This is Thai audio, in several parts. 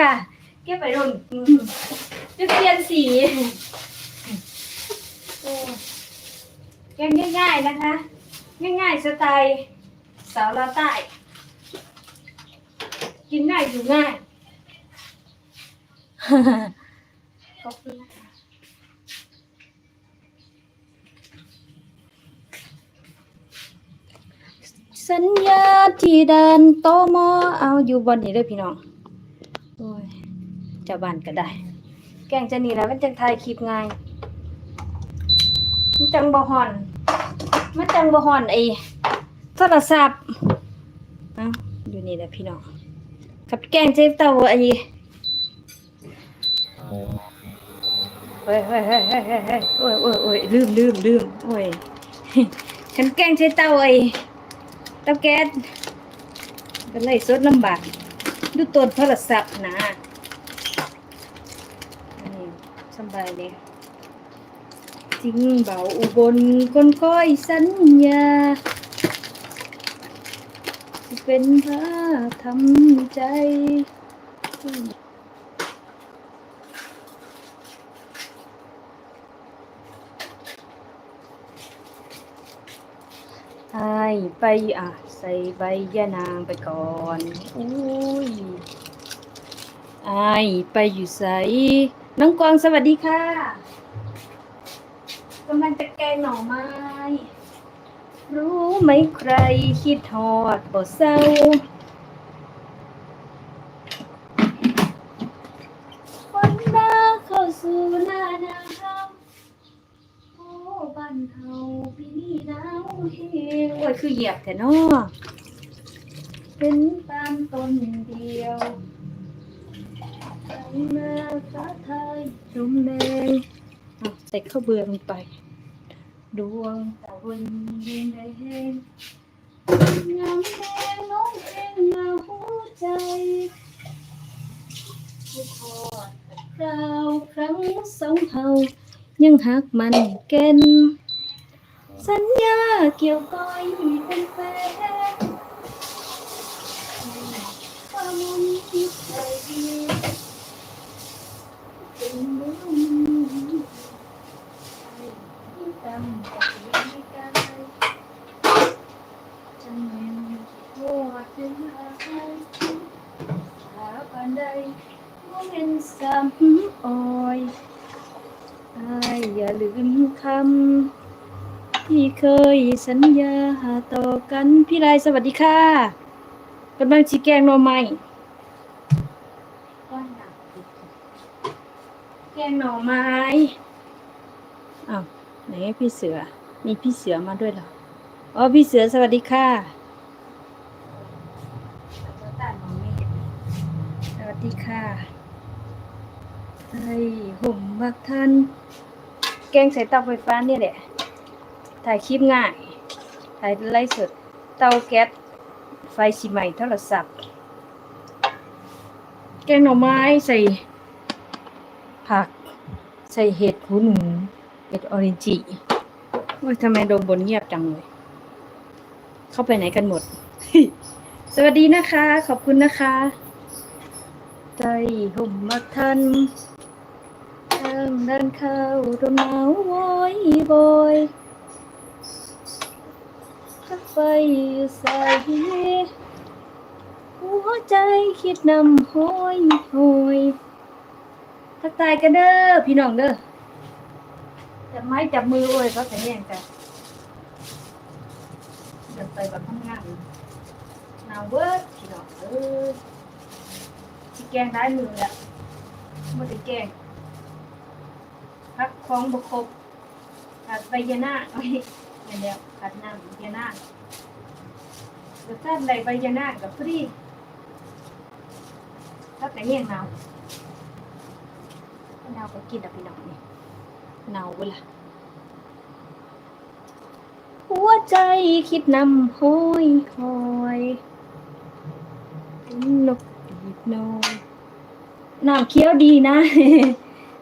ค่ะเก็บไปรุ่นจะเปลี่ยนสีโอ้แกงง่ายๆนะคะ ง่ายๆสไตล์สาวลาใต้ กินง่ายอยู่ง่าย ขอบคุณนะคะสัญญาที่เดินโตมอเอาอยู่บนนี้ด้อพี่น้อง อ้ยจ้าบ้านก็ได้ แกงจะหนีแล้วมันจังถ่ายคลิปง่ายมันจังบ่ฮอน มันจังบ่ฮอนไอ้โทรศัพท์อ้าอยู่นี่แหละพี่น้องกับแกงเจ็บเต้าไอ้เฮ้ยเฮ้ยเฮ้ยเฮ้ยเฮ้ยเฮ้ยโอ้ยโอ้ยโอ้ยลืมลืมลืมโอ้ยฉันแกล้งใช้เตาไอ้เตาแก๊สก็เลยสดลำบาก ดูต้นโทรศัพท์นะนี่สบายเลยจริงเบาอุบลคนคอยสัญญาเป็นพระทำใจไปอะ ใส่ใบยะนางไปก่อนอุ้ยไอไปอยู่ใส่น้องกวางสวัสดีค่ะกำลังจะแกงหน่อไม้ รู้ไหมใครคิดทอดบ่เศร้าวันหน้าเข้าสู่หน้าหนาว โอ้บ้าน เฮาปีนี้หนาวเฮงโอ้ยคือเหยียบแต่นอเป็นตามต้นเดียวทางนาฟ้าไทยชมแดงเอาใส่ข้าวเบื่อลงไปดวงตะวันยังได้เห็นงามแดงน้องเองมาหัวใจผู้ทอดคราวครั้งสองเฮายังหักมันแก่น สัญญาเกี่ยวก้อยเป็นแฟนความคิดใจดีเป็นเรื่องที่ตามกับไม่กายจังเงินโทษถึงหายหาปานใดบ่เห็นซ้ำอ้อยอย่าลืมคำ ที่เคยสัญญาต่อกัน พี่ไรสวัสดีค่ะกำลังชีแกงหน่อไม้แกงหน่อไม้อ้าวไหนพี่เสือ มีพี่เสือมาด้วยเหรออ๋อพี่เสือสวัสดีค่ะสวัสดีค่ะไอ้ห่มมักทันแกงใส่เตาไฟฟ้าเนี่ยแหละ ถ่ายคลิปง่าย ถ่ายไลฟ์สด เตาแก๊ส ไฟสีใหม่โทรศัพท์ แกงหน่อไม้ใส่ ผัก ใส่เห็ดหูหนู เห็ดออรินจิโอ้ยทำไมโดมบนเงียบจังเลย เข้าไปไหนกันหมด สวัสดีนะคะ ขอบคุณนะคะใจห่มมักทันทางด้านเข้าลมหนาวโวยบอย ไฟใส่หัวใจคิดนำห้อยหอยทักทายกันเด้อพี่น้องเด้อจับไม้จับมือโอ้ยเขาแต่แย่งกันเดินไปแบบทำงานหนาวเวิร์ดพี่น้องเออที่แกงได้มือแหละไม่ได้แกงพักของบกครบขาดใบยานาไว้ อย่างเดียวขาดน้ำใบยานาครสชาติใดใบยานากับฟรีถ้าแต่เนี่ยหนาวหนาวก็กินอะพี่น้องนี่หนาวเวลาหัวใจคิดนำห้อยคอยนนกปีกน้อยน้ำเคี้ยวดีนะ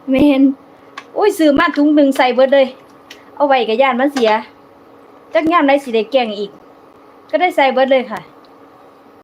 เมนอุ้ยซื้อมาถุงหนึ่งใส่เบิดเลย เอาไว้กับย่านมันเสีย จักย่ามได้สิได้แกงอีก ก็ได้ใส่เบิดเลยค่ะ